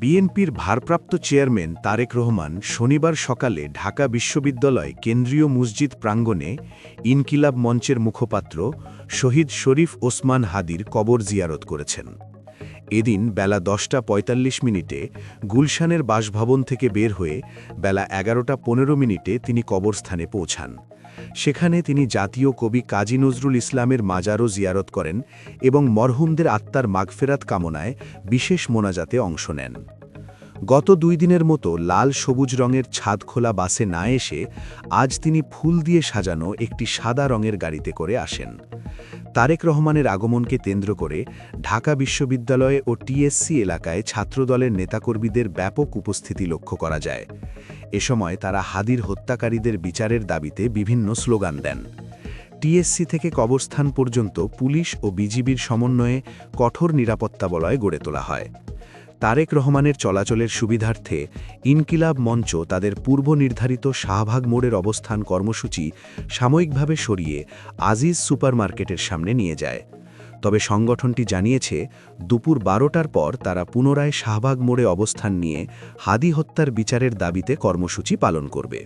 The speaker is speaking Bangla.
বিএনপির ভারপ্রাপ্ত চেয়ারম্যান তারেক রহমান শনিবার সকালে ঢাকা বিশ্ববিদ্যালয় কেন্দ্রীয় মসজিদ প্রাঙ্গণে ইনকিলাব মঞ্চের মুখপাত্র শহীদ শরীফ ওসমান হাদির কবর জিয়ারত করেছেন। এদিন বেলা দশটা পঁয়তাল্লিশ মিনিটে গুলশানের বাসভবন থেকে বের হয়ে বেলা এগারোটা পনেরো মিনিটে তিনি কবরস্থানে পৌঁছান। সেখানে তিনি জাতীয় কবি কাজী নজরুল ইসলামের মাজারও জিয়ারত করেন এবং মরহুমদের আত্মার মাগফেরাত কামনায় বিশেষ মোনাজাতে অংশ নেন। গত দুই দিনের মতো লাল সবুজ রঙের ছাদ খোলা বাসে না এসে আজ তিনি ফুল দিয়ে সাজানো একটি সাদা রঙের গাড়িতে করে আসেন। তারেক রহমানের আগমনকে কেন্দ্র করে ঢাকা বিশ্ববিদ্যালয়ে ও টিএসসি এলাকায় ছাত্রদলের নেতাকর্মীদের ব্যাপক উপস্থিতি লক্ষ্য করা যায়। এ সময় তারা হাদির হত্যাকারীদের বিচারের দাবিতে বিভিন্ন স্লোগান দেন। টিএসসি থেকে কবরস্থান পর্যন্ত পুলিশ ও বিজিবির সমন্বয়ে কঠোর নিরাপত্তা বলয় গড়ে তোলা হয়। তারেক রহমানের চলাচলের সুবিধার্থে ইনকিলাব মঞ্চ তাদের পূর্ব নির্ধারিত শাহবাগ মোড়ের অবস্থান কর্মসূচি সাময়িকভাবে সরিয়ে আজিজ সুপারমার্কেটের সামনে নিয়ে যায়। তবে সংগঠনটি জানিয়েছে, দুপুর বারোটার পর তারা পুনরায় শাহবাগ মোড়ে অবস্থান নিয়ে হাদি হত্যার বিচারের দাবিতে কর্মসূচি পালন করবে।